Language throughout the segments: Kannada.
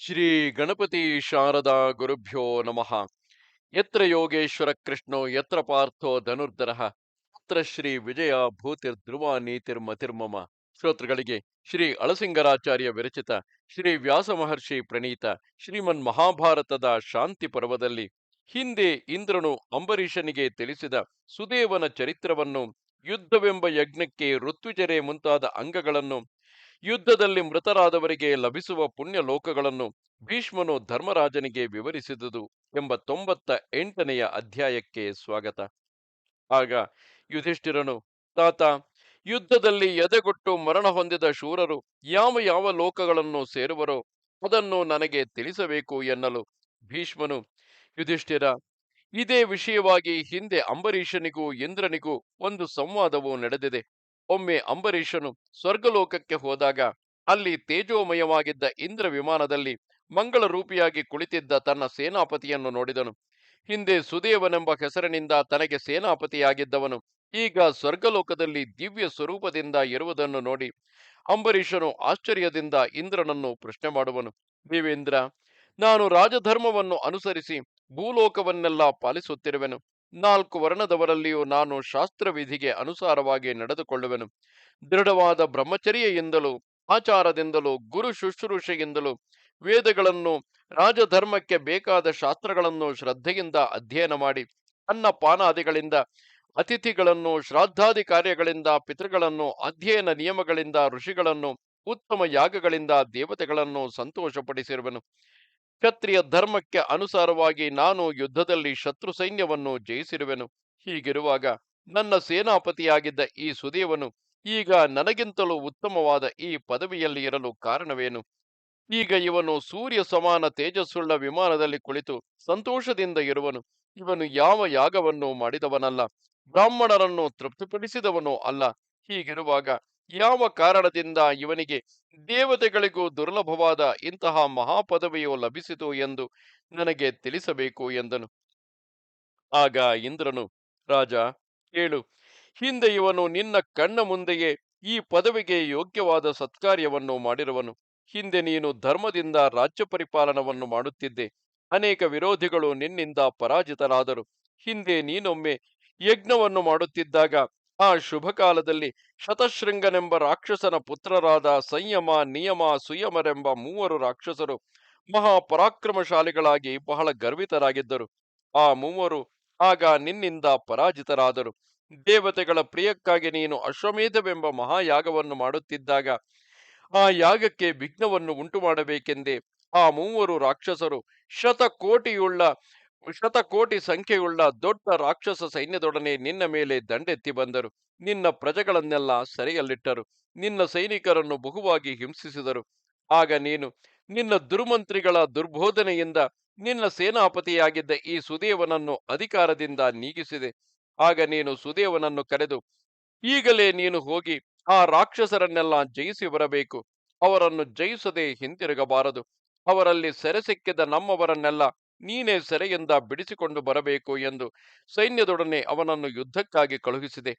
ಶ್ರೀ ಗಣಪತಿ ಶಾರದಾ ಗುರುಭ್ಯೋ ನಮಃ. ಯತ್ರ ಯೋಗೇಶ್ವರ ಕೃಷ್ಣೋ, ಯತ್ರ ಪಾರ್ಥೋ ಧನುರ್ಧರ ಅತ್ರ ಶ್ರೀ ವಿಜಯ ಭೂತಿರ್ ಧ್ರುವ ನೀತಿರ್ಮತಿರ್ಮಮ ಶ್ರೋತೃಗಳಿಗೆ ಶ್ರೀ ಅಳಸಿಂಗರಾಚಾರ್ಯ ವಿರಚಿತ ಶ್ರೀ ವ್ಯಾಸ ಮಹರ್ಷಿ ಪ್ರಣೀತ ಶ್ರೀಮನ್ ಮಹಾಭಾರತದ ಶಾಂತಿ ಪರ್ವದಲ್ಲಿ ಹಿಂದೆ ಇಂದ್ರನು ಅಂಬರೀಷನಿಗೆ ತಿಳಿಸಿದ ಸುದೇವನ ಚರಿತ್ರವನ್ನು ಯುದ್ಧವೆಂಬ ಯಜ್ಞಕ್ಕೆ ಋತ್ವಿಜರೆ ಮುಂತಾದ ಅಂಗಗಳನ್ನು ಯುದ್ಧದಲ್ಲಿ ಮೃತರಾದವರಿಗೆ ಲಭಿಸುವ ಪುಣ್ಯ ಲೋಕಗಳನ್ನು ಭೀಷ್ಮನು ಧರ್ಮರಾಜನಿಗೆ ವಿವರಿಸಿದುದು ಎಂಬ ತೊಂಬತ್ತ ಎಂಟನೆಯ ಅಧ್ಯಾಯಕ್ಕೆ ಸ್ವಾಗತ. ಆಗ ಯುಧಿಷ್ಠಿರನು, ತಾತ, ಯುದ್ಧದಲ್ಲಿ ಎದೆಗೊಟ್ಟು ಮರಣ ಹೊಂದಿದ ಶೂರರು ಯಾವ ಯಾವ ಲೋಕಗಳನ್ನು ಸೇರುವರೋ ಅದನ್ನು ನನಗೆ ತಿಳಿಸಬೇಕು ಎನ್ನಲು ಭೀಷ್ಮನು, ಯುಧಿಷ್ಠಿರ, ಇದೇ ವಿಷಯವಾಗಿ ಹಿಂದೆ ಅಂಬರೀಷನಿಗೂ ಇಂದ್ರನಿಗೂ ಒಂದು ಸಂವಾದವು ನಡೆದಿದೆ. ಒಮ್ಮೆ ಅಂಬರೀಷನು ಸ್ವರ್ಗಲೋಕಕ್ಕೆ ಹೋದಾಗ, ಅಲ್ಲಿ ತೇಜೋಮಯವಾಗಿದ್ದ ಇಂದ್ರ ವಿಮಾನದಲ್ಲಿ ಮಂಗಳ ರೂಪಿಯಾಗಿ ಕುಳಿತಿದ್ದ ತನ್ನ ಸೇನಾಪತಿಯನ್ನು ನೋಡಿದನು. ಹಿಂದೆ ಸುದೇವನೆಂಬ ಹೆಸರಿನಿಂದ ತನಗೆ ಸೇನಾಪತಿಯಾಗಿದ್ದವನು, ಈಗ ಸ್ವರ್ಗಲೋಕದಲ್ಲಿ ದಿವ್ಯ ಸ್ವರೂಪದಿಂದ ಇರುವುದನ್ನು ನೋಡಿ ಅಂಬರೀಷನು ಆಶ್ಚರ್ಯದಿಂದ ಇಂದ್ರನನ್ನು ಪ್ರಶ್ನೆ ಮಾಡುವನು, ದೇವೇಂದ್ರ, ನಾನು ರಾಜಧರ್ಮವನ್ನು ಅನುಸರಿಸಿ ಭೂಲೋಕವನ್ನೆಲ್ಲ ಪಾಲಿಸುತ್ತಿರುವೆನು. ನಾಲ್ಕು ವರ್ಣದವರಲ್ಲಿಯೂ ನಾನು ಶಾಸ್ತ್ರವಿಧಿಗೆ ಅನುಸಾರವಾಗಿ ನಡೆದುಕೊಳ್ಳುವೆನು. ದೃಢವಾದ ಬ್ರಹ್ಮಚರ್ಯೆಯಿಂದಲೂ, ಆಚಾರದಿಂದಲೂ, ಗುರು ಶುಶ್ರೂಷೆಯಿಂದಲೂ, ವೇದಗಳನ್ನು, ರಾಜಧರ್ಮಕ್ಕೆ ಬೇಕಾದ ಶಾಸ್ತ್ರಗಳನ್ನು ಶ್ರದ್ಧೆಯಿಂದ ಅಧ್ಯಯನ ಮಾಡಿ, ಅನ್ನ ಪಾನಾದಿಗಳಿಂದ, ಅತಿಥಿಗಳನ್ನು ಶ್ರಾದ್ದಾದಿ ಕಾರ್ಯಗಳಿಂದ, ಪಿತೃಗಳನ್ನು, ಅಧ್ಯಯನ ನಿಯಮಗಳಿಂದ, ಋಷಿಗಳನ್ನು, ಉತ್ತಮ ಯಾಗಗಳಿಂದ, ದೇವತೆಗಳನ್ನು ಸಂತೋಷಪಡಿಸಿರುವೆನು. ಕ್ಷತ್ರಿಯ ಧರ್ಮಕ್ಕೆ ಅನುಸಾರವಾಗಿ ನಾನು ಯುದ್ಧದಲ್ಲಿ ಶತ್ರು ಸೈನ್ಯವನ್ನು ಜಯಿಸಿರುವೆನು. ಹೀಗಿರುವಾಗ ನನ್ನ ಸೇನಾಪತಿಯಾಗಿದ್ದ ಈ ಸುದೇವನು ಈಗ ನನಗಿಂತಲೂ ಉತ್ತಮವಾದ ಈ ಪದವಿಯಲ್ಲಿ ಇರಲು ಕಾರಣವೇನು? ಈಗ ಇವನು ಸೂರ್ಯ ಸಮಾನ ತೇಜಸ್ಸುಳ್ಳ ವಿಮಾನದಲ್ಲಿ ಕುಳಿತು ಸಂತೋಷದಿಂದ ಇರುವನು. ಇವನು ಯಾವ ಯಾಗವನ್ನು ಮಾಡಿದವನಲ್ಲ. ಬ್ರಾಹ್ಮಣರನ್ನು ತೃಪ್ತಿಪಡಿಸಿದವನೂ ಅಲ್ಲ. ಹೀಗಿರುವಾಗ ಯಾವ ಕಾರಣದಿಂದ ಇವನಿಗೆ ದೇವತೆಗಳಿಗೂ ದುರ್ಲಭವಾದ ಇಂತಹ ಮಹಾಪದವಿಯು ಲಭಿಸಿತು ಎಂದು ನನಗೆ ತಿಳಿಸಬೇಕು ಎಂದನು. ಆಗ ಇಂದ್ರನು, ರಾಜ, ಕೇಳು. ಹಿಂದೆ ಇವನು ನಿನ್ನ ಕಣ್ಣ ಮುಂದೆಯೇ ಈ ಪದವಿಗೆ ಯೋಗ್ಯವಾದ ಸತ್ಕಾರ್ಯವನ್ನು ಮಾಡಿರುವನು. ಹಿಂದೆ ನೀನು ಧರ್ಮದಿಂದ ರಾಜ್ಯ ಪರಿಪಾಲನವನ್ನು ಮಾಡುತ್ತಿದ್ದೆ. ಅನೇಕ ವಿರೋಧಿಗಳು ನಿನ್ನಿಂದ ಪರಾಜಿತರಾದರು. ಹಿಂದೆ ನೀನೊಮ್ಮೆ ಯಜ್ಞವನ್ನು ಮಾಡುತ್ತಿದ್ದಾಗ ಆ ಶುಭ ಕಾಲದಲ್ಲಿ ಶತಶೃಂಗನೆಂಬ ರಾಕ್ಷಸನ ಪುತ್ರರಾದ ಸಂಯಮ, ನಿಯಮ, ಸುಯಮರೆಂಬ ಮೂವರು ರಾಕ್ಷಸರು ಮಹಾಪರಾಕ್ರಮಶಾಲಿಗಳಾಗಿ ಬಹಳ ಗರ್ವಿತರಾಗಿದ್ದರು. ಆ ಮೂವರು ಆಗ ನಿನ್ನಿಂದ ಪರಾಜಿತರಾದರು. ದೇವತೆಗಳ ಪ್ರಿಯಕ್ಕಾಗಿ ನೀನು ಅಶ್ವಮೇಧವೆಂಬ ಮಹಾಯಾಗವನ್ನು ಮಾಡುತ್ತಿದ್ದಾಗ ಆ ಯಾಗಕ್ಕೆ ವಿಘ್ನವನ್ನು ಉಂಟು ಮಾಡಬೇಕೆಂದೇ ಆ ಮೂವರು ರಾಕ್ಷಸರು ಶತಕೋಟಿಯುಳ್ಳ ಶತಕೋಟಿ ಸಂಖ್ಯೆಯುಳ್ಳ ದೊಡ್ಡ ರಾಕ್ಷಸ ಸೈನ್ಯದೊಡನೆ ನಿನ್ನ ಮೇಲೆ ದಂಡೆತ್ತಿ ಬಂದರು. ನಿನ್ನ ಪ್ರಜೆಗಳನ್ನೆಲ್ಲ ಸೆರೆಯಲ್ಲಿಟ್ಟರು. ನಿನ್ನ ಸೈನಿಕರನ್ನು ಬಹುವಾಗಿ ಹಿಂಸಿಸಿದರು. ಆಗ ನೀನು, ನಿನ್ನ ದುರ್ಮಂತ್ರಿಗಳ ದುರ್ಬೋಧನೆಯಿಂದ ನಿನ್ನ ಸೇನಾಪತಿಯಾಗಿದ್ದ ಈ ಸುದೇವನನ್ನು ಅಧಿಕಾರದಿಂದ ನೀಗಿಸಿದೆ. ಆಗ ನೀನು ಸುದೇವನನ್ನು ಕರೆದು, ಈಗಲೇ ನೀನು ಹೋಗಿ ಆ ರಾಕ್ಷಸರನ್ನೆಲ್ಲ ಜಯಿಸಿ ಬರಬೇಕು. ಅವರನ್ನು ಜಯಿಸದೆ ಹಿಂತಿರುಗಬಾರದು. ಅವರಲ್ಲಿ ಸೆರೆ ಸಿಕ್ಕಿದ ನಮ್ಮವರನ್ನೆಲ್ಲ ನೀನೇ ಸೆರೆಯಿಂದ ಬಿಡಿಸಿಕೊಂಡು ಬರಬೇಕು ಎಂದು ಸೈನ್ಯದೊಡನೆ ಅವನನ್ನು ಯುದ್ಧಕ್ಕಾಗಿ ಕಳುಹಿಸಿದೆ.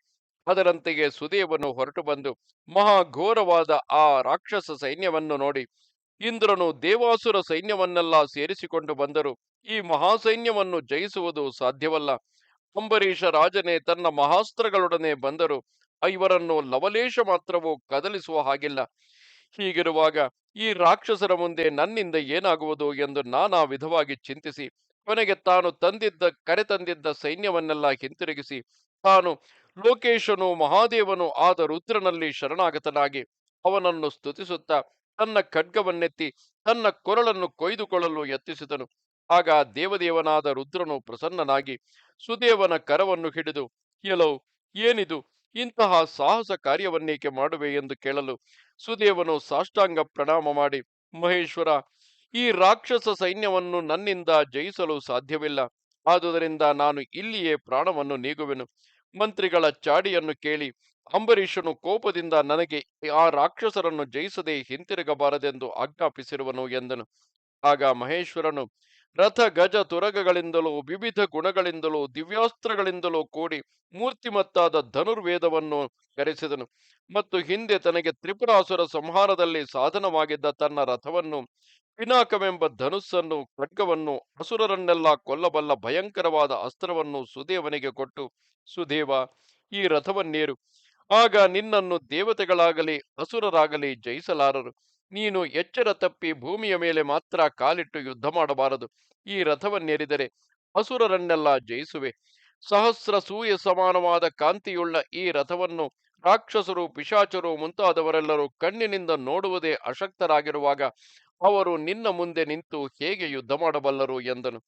ಅದರಂತೆಯೇ ಸುದೇವನು ಹೊರಟು ಬಂದು ಮಹಾಘೋರವಾದ ಆ ರಾಕ್ಷಸ ಸೈನ್ಯವನ್ನು ನೋಡಿ ಇಂದ್ರನು ದೇವಾಸುರ ಸೈನ್ಯವನ್ನೆಲ್ಲ ಸೇರಿಸಿಕೊಂಡು ಬಂದರು. ಈ ಮಹಾಸೈನ್ಯವನ್ನು ಜಯಿಸುವುದು ಸಾಧ್ಯವಲ್ಲ. ಅಂಬರೀಷ ರಾಜನೇ ತನ್ನ ಮಹಾಸ್ತ್ರಗಳೊಡನೆ ಬಂದರು. ಐವರನ್ನು ಲವಲೇಶ ಮಾತ್ರವೂ ಕದಲಿಸುವ ಹಾಗಿಲ್ಲ. ಹೀಗಿರುವಾಗ ಈ ರಾಕ್ಷಸರ ಮುಂದೆ ನನ್ನಿಂದ ಏನಾಗುವುದು ಎಂದು ನಾನಾ ವಿಧವಾಗಿ ಚಿಂತಿಸಿ, ಕೊನೆಗೆ ತಾನು ತಂದಿದ್ದ ಕರೆ ತಂದಿದ್ದ ಸೈನ್ಯವನ್ನೆಲ್ಲ ಹಿಂತಿರುಗಿಸಿ, ತಾನು ಲೋಕೇಶನು ಮಹಾದೇವನು ಆದ ರುದ್ರನಲ್ಲಿ ಶರಣಾಗತನಾಗಿ ಅವನನ್ನು ಸ್ತುತಿಸುತ್ತಾ ತನ್ನ ಖಡ್ಗವನ್ನೆತ್ತಿ ತನ್ನ ಕೊರಳನ್ನು ಕೊಯ್ದುಕೊಳ್ಳಲು ಯತ್ನಿಸಿದನು. ಆಗ ದೇವದೇವನಾದ ರುದ್ರನು ಪ್ರಸನ್ನನಾಗಿ ಸುದೇವನ ಕರವನ್ನು ಹಿಡಿದು ಎಲೋ ಏನಿದು? ಇಂತಹ ಸಾಹಸ ಕಾರ್ಯವನ್ನೇಕೆ ಮಾಡುವೆ ಎಂದು ಕೇಳಲು ಸುದೇವನು ಸಾಷ್ಟಾಂಗ ಪ್ರಣಾಮ ಮಾಡಿ, ಮಹೇಶ್ವರ, ಈ ರಾಕ್ಷಸ ಸೈನ್ಯವನ್ನು ನನ್ನಿಂದ ಜಯಿಸಲು ಸಾಧ್ಯವಿಲ್ಲ. ಆದುದರಿಂದ ನಾನು ಇಲ್ಲಿಯೇ ಪ್ರಾಣವನ್ನು ನೀಗುವೆನು. ಮಂತ್ರಿಗಳ ಚಾಡಿಯನ್ನು ಕೇಳಿ, ಅಂಬರೀಷನು ಕೋಪದಿಂದ ನನಗೆ ಆ ರಾಕ್ಷಸರನ್ನು ಜಯಿಸದೆ ಹಿಂತಿರುಗಬಾರದೆಂದು ಆಜ್ಞಾಪಿಸಿರುವನು ಎಂದನು. ಆಗ ಮಹೇಶ್ವರನು ರಥ, ಗಜ ತುರಗಗಳಿಂದಲೂ, ವಿವಿಧ ಗುಣಗಳಿಂದಲೂ, ದಿವ್ಯಾಸ್ತ್ರಗಳಿಂದಲೂ ಕೂಡಿ ಮೂರ್ತಿಮತ್ತಾದ ಧನುರ್ವೇದವನ್ನು ಕರೆಸಿದನು ಮತ್ತು ಹಿಂದೆ ತನಗೆ ತ್ರಿಪುರಾಸುರ ಸಂಹಾರದಲ್ಲಿ ಸಾಧನವಾಗಿದ್ದ ತನ್ನ ರಥವನ್ನು, ಪಿನಾಕವೆಂಬ ಧನುಸ್ಸನ್ನು, ಖಡ್ಗವನ್ನು, ಅಸುರರನ್ನೆಲ್ಲ ಕೊಲ್ಲಬಲ್ಲ ಭಯಂಕರವಾದ ಅಸ್ತ್ರವನ್ನು ಸುದೇವನಿಗೆ ಕೊಟ್ಟು, ಸುದೇವ, ಈ ರಥವನ್ನೇರು. ಆಗ ನಿನ್ನನ್ನು ದೇವತೆಗಳಾಗಲಿ, ಅಸುರರಾಗಲಿ ಜಯಿಸಲಾರರು. ನೀನು ಎಚ್ಚರ ತಪ್ಪಿ ಭೂಮಿಯ ಮೇಲೆ ಮಾತ್ರ ಕಾಲಿಟ್ಟು ಯುದ್ಧ ಮಾಡಬಾರದು. ಈ ರಥವನ್ನೇರಿದರೆ ಅಸುರರನ್ನೆಲ್ಲ ಜಯಿಸುವೆ. ಸಹಸ್ರ ಸೂರ್ಯ ಸಮಾನವಾದ ಕಾಂತಿಯುಳ್ಳ ಈ ರಥವನ್ನು ರಾಕ್ಷಸರು, ಪಿಶಾಚರು ಮುಂತಾದವರೆಲ್ಲರೂ ಕಣ್ಣಿನಿಂದ ನೋಡುವುದೇ ಅಶಕ್ತರಾಗಿರುವಾಗ ಅವರು ನಿನ್ನ ಮುಂದೆ ನಿಂತು ಹೇಗೆ ಯುದ್ಧ ಮಾಡಬಲ್ಲರು ಎಂದನು.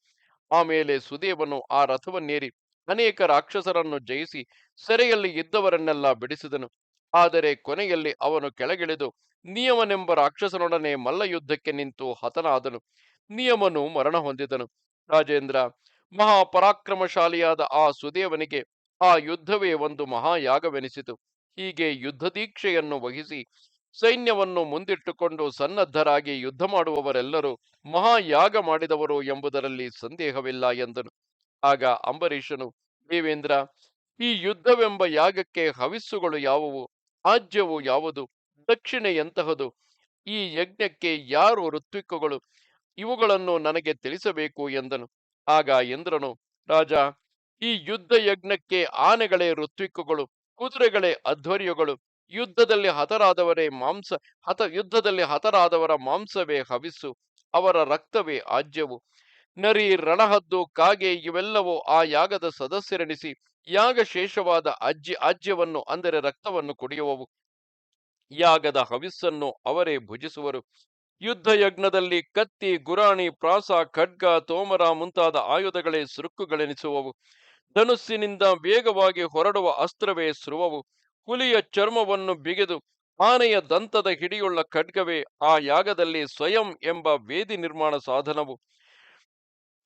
ಆಮೇಲೆ ಸುದೇವನು ಆ ರಥವನ್ನೇರಿ ಅನೇಕ ರಾಕ್ಷಸರನ್ನು ಜಯಿಸಿ ಸೆರೆಯಲ್ಲಿ ಇದ್ದವರನ್ನೆಲ್ಲ ಬಿಡಿಸಿದನು. ಆದರೆ ಕೊನೆಯಲ್ಲಿ ಅವನು ಕೆಳಗಿಳಿದು ನಿಯಮನೆಂಬ ರಾಕ್ಷಸನೊಡನೆ ಮಲ್ಲ ಯುದ್ಧಕ್ಕೆ ನಿಂತು ಹತನಾದನು. ನಿಯಮನು ಮರಣ ಹೊಂದಿದನು. ರಾಜೇಂದ್ರ, ಮಹಾಪರಾಕ್ರಮಶಾಲಿಯಾದ ಆ ಸುದೇವನಿಗೆ ಆ ಯುದ್ಧವೇ ಒಂದು ಮಹಾಯಾಗವೆನಿಸಿತು. ಹೀಗೆ ಯುದ್ಧ ದೀಕ್ಷೆಯನ್ನು ವಹಿಸಿ ಸೈನ್ಯವನ್ನು ಮುಂದಿಟ್ಟುಕೊಂಡು ಸನ್ನದ್ಧರಾಗಿ ಯುದ್ಧ ಮಾಡುವವರೆಲ್ಲರೂ ಮಹಾಯಾಗ ಮಾಡಿದವರು ಎಂಬುದರಲ್ಲಿ ಸಂದೇಹವಿಲ್ಲ ಎಂದನು. ಆಗ ಅಂಬರೀಷನು, ದೇವೇಂದ್ರ, ಈ ಯುದ್ಧವೆಂಬ ಯಾಗಕ್ಕೆ ಹವಿಸ್ಸುಗಳು ಯಾವುವು, ಆಜ್ಯವು ಯಾವುದು? ದಕ್ಷಿಣೆ ಎಂತಹದು ಈ ಯಜ್ಞಕ್ಕೆ ಯಾರು ಋತ್ವಿಕಗಳು? ಇವುಗಳನ್ನು ನನಗೆ ತಿಳಿಸಬೇಕು ಎಂದನು. ಆಗ ಇಂದ್ರನು, ರಾಜ, ಈ ಯುದ್ಧ ಯಜ್ಞಕ್ಕೆ ಆನೆಗಳೇ ಋತ್ವಿಕಗಳು, ಕುದುರೆಗಳೇ ಅಧ್ವರ್ಯಗಳು. ಯುದ್ಧದಲ್ಲಿ ಹತರಾದವರೇ ಮಾಂಸ, ಹತ, ಯುದ್ಧದಲ್ಲಿ ಹತರಾದವರ ಮಾಂಸವೇ ಹವಿಸು, ಅವರ ರಕ್ತವೇ ಆಜ್ಯವು. ನರಿ ರಣಹದ್ದು ಕಾಗೆ ಇವೆಲ್ಲವೂ ಆ ಯಾಗದ ಸದಸ್ಯರೆನಿಸಿ ಯಾಗ ಶೇಷವಾದ ಅಜ್ಜಿ, ಆಜ್ಯವನ್ನು ಅಂದರೆ ರಕ್ತವನ್ನು ಕುಡಿಯುವವು. ಯಾಗದ ಹವಿಸ್ಸನ್ನು ಅವರೇ ಭುಜಿಸುವರು. ಯುದ್ಧ ಯಜ್ಞದಲ್ಲಿ ಕತ್ತಿ, ಗುರಾಣಿ, ಪ್ರಾಸ, ಖಡ್ಗ, ತೋಮರ ಮುಂತಾದ ಆಯುಧಗಳೇ ಸುರುಕುಗಳೆನಿಸುವವು ಧನುಸ್ಸಿನಿಂದ ವೇಗವಾಗಿ ಹೊರಡುವ ಅಸ್ತ್ರವೇ ಸ್ರುವವು ಹುಲಿಯ ಚರ್ಮವನ್ನು ಬಿಗಿದು ಆನೆಯ ದಂತದ ಹಿಡಿಯುಳ್ಳ ಖಡ್ಗವೇ ಆ ಯಾಗದಲ್ಲಿ ಸ್ವಯಂ ಎಂಬ ವೇದಿ ನಿರ್ಮಾಣ ಸಾಧನವು.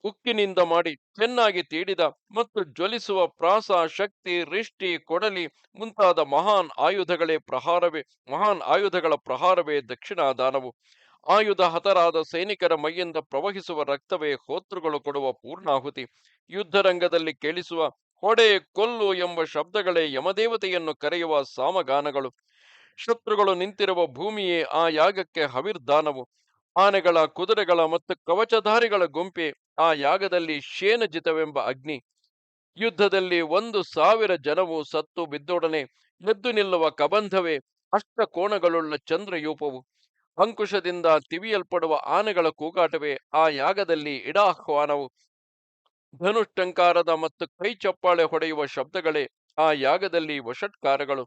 ಉಕ್ಕಿನಿಂದ ಮಾಡಿ ಚೆನ್ನಾಗಿ ತೀಡಿದ ಮತ್ತು ಜ್ವಲಿಸುವ ಪ್ರಾಸ, ಶಕ್ತಿ ರಿಷ್ಟಿ ಕೊಡಲಿ ಮುಂತಾದ ಮಹಾನ್ ಆಯುಧಗಳೇ ಪ್ರಹಾರವೇ, ಮಹಾನ್ ಆಯುಧಗಳ ಪ್ರಹಾರವೇ ದಕ್ಷಿಣಾದಾನವು. ಆಯುಧ ಹತರಾದ ಸೈನಿಕರ ಮೈಯಿಂದ ಪ್ರವಹಿಸುವ ರಕ್ತವೇ ಹೋತೃಗಳು ಕೊಡುವ ಪೂರ್ಣಾಹುತಿ. ಯುದ್ಧರಂಗದಲ್ಲಿ ಕೇಳಿಸುವ ಹೊಡೆ, ಕೊಲ್ಲು ಎಂಬ ಶಬ್ದಗಳೇ ಯಮದೇವತೆಯನ್ನು ಕರೆಯುವ ಸಾಮಗಾನಗಳು. ಶತ್ರುಗಳು ನಿಂತಿರುವ ಭೂಮಿಯೇ ಆ ಯಾಗಕ್ಕೆ ಹವಿರ್ದಾನವು. ಆನೆಗಳ ಕುದುರೆಗಳ ಮತ್ತು ಕವಚಧಾರಿಗಳ ಗುಂಪೆ ಆ ಯಾಗದಲ್ಲಿ ಶೇನಜಿತವೆಂಬ ಅಗ್ನಿ. ಯುದ್ಧದಲ್ಲಿ ಒಂದು ಸಾವಿರ ಜನವು ಸತ್ತು ಬಿದ್ದೊಡನೆ ಎದ್ದು ನಿಲ್ಲುವ ಕಬಂಧವೇ ಅಷ್ಟ ಕೋಣಗಳುಳ್ಳ ಚಂದ್ರಯೂಪವು. ಅಂಕುಶದಿಂದ ತಿವಿಯಲ್ಪಡುವ ಆನೆಗಳ ಕೂಗಾಟವೇ ಆ ಯಾಗದಲ್ಲಿ ಇಡಾಹ್ವಾನವು. ಧನುಷ್ಟಂಕಾರದ ಮತ್ತು ಕೈ ಚಪ್ಪಾಳೆ ಹೊಡೆಯುವ ಶಬ್ದಗಳೇ ಆ ಯಾಗದಲ್ಲಿ ವಷಟ್ಕಾರಗಳು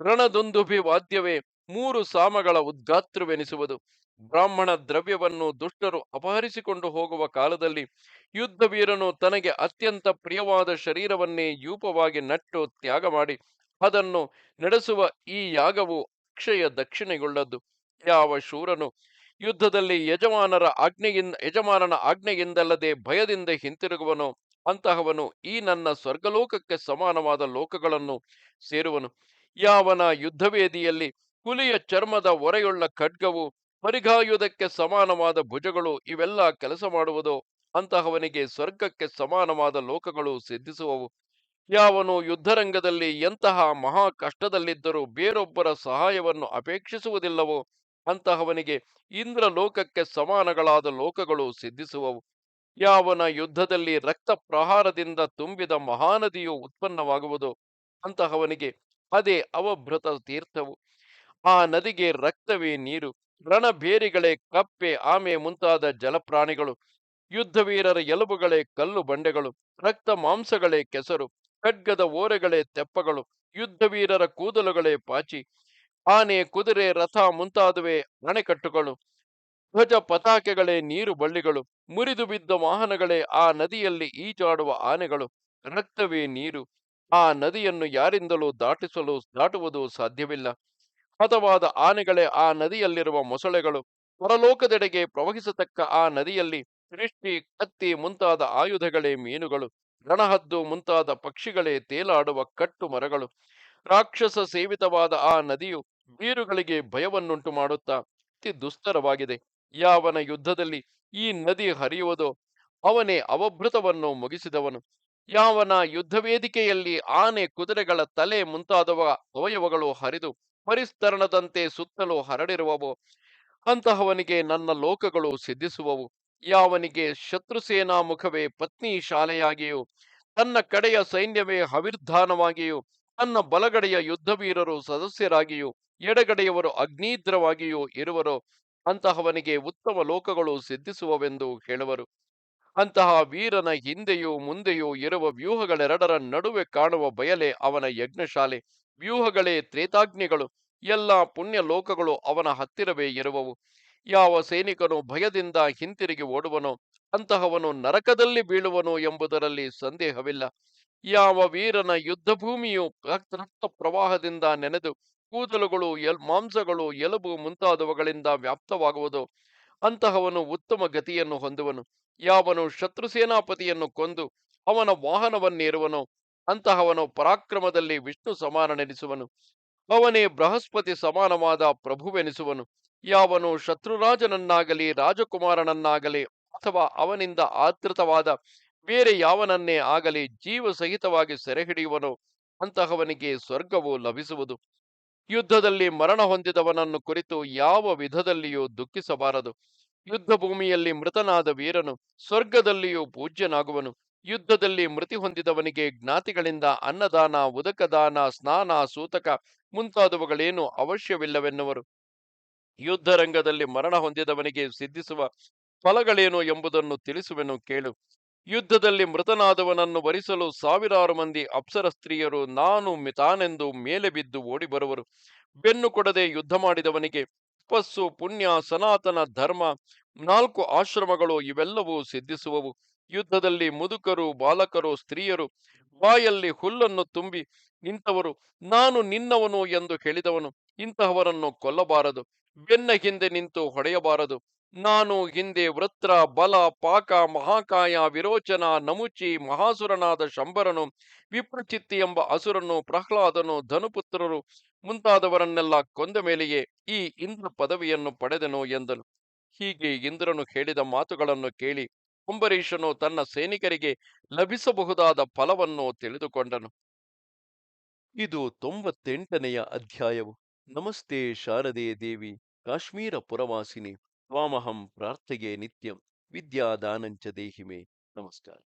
ರಣದುಂದುಭಿ ವಾದ್ಯವೇ ಮೂರು ಸಾಮಗಳ ಉದ್ಗಾತ್ರವೆನಿಸುವುದು. ಬ್ರಾಹ್ಮಣ ದ್ರವ್ಯವನ್ನು ದುಷ್ಟರು ಅಪಹರಿಸಿಕೊಂಡು ಹೋಗುವ ಕಾಲದಲ್ಲಿ ಯುದ್ಧವೀರನು ತನಗೆ ಅತ್ಯಂತ ಪ್ರಿಯವಾದ ಶರೀರವನ್ನೇ ಯೂಪವಾಗಿ ನಟ್ಟು ತ್ಯಾಗ ಮಾಡಿ ಅದನ್ನು ನಡೆಸುವ ಈ ಯಾಗವು ಅಕ್ಷಯ ದಕ್ಷಿಣೆಗೊಳ್ಳದ್ದು ಯಾವ ಶೂರನು ಯುದ್ಧದಲ್ಲಿ ಯಜಮಾನರ ಆಜ್ಞೆಯಿಂದ ಯಜಮಾನನ ಆಜ್ಞೆಯಿಂದಲ್ಲದೆ ಭಯದಿಂದ ಹಿಂತಿರುಗುವನು ಅಂತಹವನು ಈ ನನ್ನ ಸ್ವರ್ಗಲೋಕಕ್ಕೆ ಸಮಾನವಾದ ಲೋಕಗಳನ್ನು ಸೇರುವನು. ಯಾವನ ಯುದ್ಧವೇದಿಯಲ್ಲಿ ಹುಲಿಯ ಚರ್ಮದ ಒರೆಯುಳ್ಳ ಖಡ್ಗವು ಪರಿಘಾಯುಧಕ್ಕೆ ಸಮಾನವಾದ ಭುಜಗಳು ಇವೆಲ್ಲ ಕೆಲಸ ಮಾಡುವುದು. ಅಂತಹವನಿಗೆ ಸ್ವರ್ಗಕ್ಕೆ ಸಮಾನವಾದ ಲೋಕಗಳು ಸಿದ್ಧಿಸುವವು. ಯಾವನು ಯುದ್ಧರಂಗದಲ್ಲಿ ಎಂತಹ ಮಹಾ ಕಷ್ಟದಲ್ಲಿದ್ದರೂ ಬೇರೊಬ್ಬರ ಸಹಾಯವನ್ನು ಅಪೇಕ್ಷಿಸುವುದಿಲ್ಲವೋ, ಅಂತಹವನಿಗೆ ಇಂದ್ರ ಲೋಕಕ್ಕೆ ಸಮಾನಗಳಾದ ಲೋಕಗಳು ಸಿದ್ಧಿಸುವವು. ಯಾವನ ಯುದ್ಧದಲ್ಲಿ ರಕ್ತ ಪ್ರಹಾರದಿಂದ ತುಂಬಿದ ಮಹಾನದಿಯು ಉತ್ಪನ್ನವಾಗುವುದು. ಅಂತಹವನಿಗೆ ಅದೇ ಅವಭೃತ ತೀರ್ಥವು. ಆ ನದಿಗೆ ರಕ್ತವೇ ನೀರು. ರಣಬೇರಿಗಳೇ ಕಪ್ಪೆ ಆಮೆ ಮುಂತಾದ ಜಲಪ್ರಾಣಿಗಳು ಯುದ್ಧವೀರರ ಎಲುಬುಗಳೇ ಕಲ್ಲು ಬಂಡೆಗಳು, ರಕ್ತ ಮಾಂಸಗಳೇ ಕೆಸರು, ಖಡ್ಗದ ಓರೆಗಳೇ ತೆಪ್ಪಗಳು ಯುದ್ಧವೀರರ ಕೂದಲುಗಳೇ ಪಾಚಿ, ಆನೆ, ಕುದುರೆ, ರಥ ಮುಂತಾದುವೆ ಅಣೆಕಟ್ಟುಗಳು, ಧ್ವಜ ಪತಾಕೆಗಳೇ ನೀರು ಬಳ್ಳಿಗಳು, ಮುರಿದು ಬಿದ್ದ ವಾಹನಗಳೇ ಆ ನದಿಯಲ್ಲಿ ಈಜಾಡುವ ಆನೆಗಳು, ರಕ್ತವೇ ನೀರು, ಆ ನದಿಯನ್ನು ಯಾರಿಂದಲೂ ದಾಟಿಸಲು ದಾಟುವುದು ಸಾಧ್ಯವಿಲ್ಲ. ಹತವಾದ ಆನೆಗಳೇ ಆ ನದಿಯಲ್ಲಿರುವ ಮೊಸಳೆಗಳು ಪರಲೋಕದೆಡೆಗೆ ಪ್ರವಹಿಸತಕ್ಕ ಆ ನದಿಯಲ್ಲಿ ಸೃಷ್ಟಿ, ಕತ್ತಿ ಮುಂತಾದ ಆಯುಧಗಳೇ ಮೀನುಗಳು, ರಣಹದ್ದು ಮುಂತಾದ ಪಕ್ಷಿಗಳೇ ತೇಲಾಡುವ ಕಟ್ಟು ಮರಗಳು. ರಾಕ್ಷಸ ಸೇವಿತವಾದ ಆ ನದಿಯು ಬೀರುಗಳಿಗೆ ಭಯವನ್ನುಂಟು ಮಾಡುತ್ತಾ ಅತಿ ದುಸ್ತರವಾಗಿದೆ. ಯಾವನ ಯುದ್ಧದಲ್ಲಿ ಈ ನದಿ ಹರಿಯುವುದೋ ಅವನೇ ಅವಭೃತವನ್ನು ಮುಗಿಸಿದವನು. ಯಾವನ ಯುದ್ಧವೇದಿಕೆಯಲ್ಲಿ ಆನೆ ಕುದುರೆಗಳ ತಲೆ ಮುಂತಾದವ ಅವಯವಗಳು ಹರಿದು ಪರಿಸ್ತರಣದಂತೆ ಸುತ್ತಲೂ ಹರಡಿರುವವು. ಅಂತಹವನಿಗೆ ನನ್ನ ಲೋಕಗಳು ಸಿದ್ಧಿಸುವವು. ಯಾವನಿಗೆ ಶತ್ರುಸೇನಾ ಮುಖವೇ ಪತ್ನಿ ಶಾಲೆಯಾಗಿಯೂ, ತನ್ನ ಕಡೆಯ ಸೈನ್ಯವೇ ಹವಿರ್ಧಾನವಾಗಿಯೂ, ತನ್ನ ಬಲಗಡೆಯ ಯುದ್ಧವೀರರು ಸದಸ್ಯರಾಗಿಯೂ, ಎಡಗಡೆಯವರು ಅಗ್ನಿದ್ರವಾಗಿಯೂ ಇರುವರು. ಅಂತಹವನಿಗೆ ಉತ್ತಮ ಲೋಕಗಳು ಸಿದ್ಧಿಸುವವೆಂದು ಹೇಳುವರು. ಅಂತಹ ವೀರನ ಹಿಂದೆಯೂ ಮುಂದೆಯೂ ಇರುವ ವ್ಯೂಹಗಳೆರಡರ ನಡುವೆ ಕಾಣುವ ಬಯಲೆ ಅವನ ಯಜ್ಞಶಾಲೆ. ವ್ಯೂಹಗಳೇ ತ್ರೇತಾಗ್ನಿಗಳು ಎಲ್ಲ ಪುಣ್ಯ ಲೋಕಗಳು ಅವನ ಹತ್ತಿರವೇ ಇರುವವು. ಯಾವ ಸೈನಿಕನು ಭಯದಿಂದ ಹಿಂತಿರುಗಿ ಓಡುವನೋ, ಅಂತಹವನು ನರಕದಲ್ಲಿ ಬೀಳುವನು ಎಂಬುದರಲ್ಲಿ ಸಂದೇಹವಿಲ್ಲ. ಯಾವ ವೀರನ ಯುದ್ಧ ಭೂಮಿಯು ರಕ್ತ ಪ್ರವಾಹದಿಂದ ನೆನೆದು ಕೂದಲುಗಳು, ಎಲ್, ಮಾಂಸಗಳು, ಎಲುಬು ಮುಂತಾದವುಗಳಿಂದ ವ್ಯಾಪ್ತವಾಗುವುದು, ಅಂತಹವನು ಉತ್ತಮ ಗತಿಯನ್ನು ಹೊಂದುವನು. ಯಾವನು ಶತ್ರು ಸೇನಾಪತಿಯನ್ನು ಕೊಂದು ಅವನ ವಾಹನವನ್ನೇರುವನೋ ಅಂತಹವನು ಪರಾಕ್ರಮದಲ್ಲಿ ವಿಷ್ಣು ಸಮಾನನೆನಿಸುವನು. ಅವನೇ ಬೃಹಸ್ಪತಿ ಸಮಾನವಾದ ಪ್ರಭುವೆನಿಸುವನು. ಯಾವನು ಶತ್ರುರಾಜನನ್ನಾಗಲಿ, ರಾಜಕುಮಾರನನ್ನಾಗಲಿ ಅಥವಾ ಅವನಿಂದ ಆದೃತವಾದ ಬೇರೆ ಯಾವನನ್ನೇ ಆಗಲಿ ಜೀವ ಸಹಿತವಾಗಿ ಅಂತಹವನಿಗೆ ಸ್ವರ್ಗವು ಲಭಿಸುವುದು. ಯುದ್ಧದಲ್ಲಿ ಮರಣ ಹೊಂದಿದವನನ್ನು ಕುರಿತು ಯಾವ ವಿಧದಲ್ಲಿಯೂ ದುಃಖಿಸಬಾರದು. ಯುದ್ಧ ಭೂಮಿಯಲ್ಲಿ ಮೃತನಾದ ವೀರನು ಸ್ವರ್ಗದಲ್ಲಿಯೂ ಪೂಜ್ಯನಾಗುವನು. ಯುದ್ಧದಲ್ಲಿ ಮೃತಿ ಹೊಂದಿದವನಿಗೆ ಜ್ಞಾತಿಗಳಿಂದ ಅನ್ನದಾನ, ಉದಕದಾನ, ಸ್ನಾನ, ಸೂತಕ ಮುಂತಾದವುಗಳೇನು ಅವಶ್ಯವಿಲ್ಲವೆನ್ನುವರು. ಯುದ್ಧರಂಗದಲ್ಲಿ ಮರಣ ಹೊಂದಿದವನಿಗೆ ಸಿದ್ಧಿಸುವ ಫಲಗಳೇನು ಎಂಬುದನ್ನು ತಿಳಿಸುವೆನು ಕೇಳು. ಯುದ್ಧದಲ್ಲಿ ಮೃತನಾದವನನ್ನು ವರಿಸಲು ಸಾವಿರಾರು ಮಂದಿ ಅಪ್ಸರ ಸ್ತ್ರೀಯರು ನಾನು ಮಿತಾನೆಂದು ಮೇಲೆ ಬಿದ್ದು ಓಡಿ ಬರುವರು ಬೆನ್ನು ಕೊಡದೆ ಯುದ್ಧ ಮಾಡಿದವನಿಗೆ ತಪಸ್ಸು ಪುಣ್ಯ, ಸನಾತನ ಧರ್ಮ ನಾಲ್ಕು ಆಶ್ರಮಗಳು ಇವೆಲ್ಲವೂ ಸಿದ್ಧಿಸುವವು. ಯುದ್ಧದಲ್ಲಿ ಮುದುಕರು, ಬಾಲಕರು, ಸ್ತ್ರೀಯರು, ಬಾಯಲ್ಲಿ ಹುಲ್ಲನ್ನು ತುಂಬಿ ನಿಂತವರು. ನಾನು ನಿನ್ನವನು ಎಂದು ಹೇಳಿದವನು. ಇಂತಹವರನ್ನು ಕೊಲ್ಲಬಾರದು. ಬೆನ್ನ ಹಿಂದೆ ನಿಂತು ಹೊಡೆಯಬಾರದು. ನಾನು ಹಿಂದೆ ವೃತ್ರ, ಬಲ, ಪಾಕ, ಮಹಾಕಾಯ, ವಿರೋಚನ, ನಮುಚಿ, ಮಹಾಸುರನಾದ ಶಂಬರನು, ವಿಪ್ರಚಿತ್ತಿ ಎಂಬ ಅಸುರನು, ಪ್ರಹ್ಲಾದನು, ಧನುಪುತ್ರರು ಮುಂತಾದವರನ್ನೆಲ್ಲ ಕೊಂದ ಮೇಲೆಯೇ ಈ ಇಂದ್ರ ಪದವಿಯನ್ನು ಪಡೆದನು ಎಂದನು. ಹೀಗೆ ಇಂದ್ರನು ಹೇಳಿದ ಮಾತುಗಳನ್ನು ಕೇಳಿ ಅಂಬರೀಷನು ತನ್ನ ಸೈನಿಕರಿಗೆ ಲಭಿಸಬಹುದಾದ ಫಲವನ್ನು ತಿಳಿದುಕೊಂಡನು. ಇದು ತೊಂಬತ್ತೆಂಟನೆಯ ಅಧ್ಯಾಯವು. ನಮಸ್ತೆ ಶಾರದೆ ದೇವಿ, ಕಾಶ್ಮೀರ ಪುರವಾಸಿನಿ ಸ್ವಾಮಹಂ ಪ್ರಾರ್ಥೆಗೆ ನಿತ್ಯಂ, ವಿದ್ಯಾದಾನಂಚ ದೇಹಿಮೆ. ನಮಸ್ಕಾರ.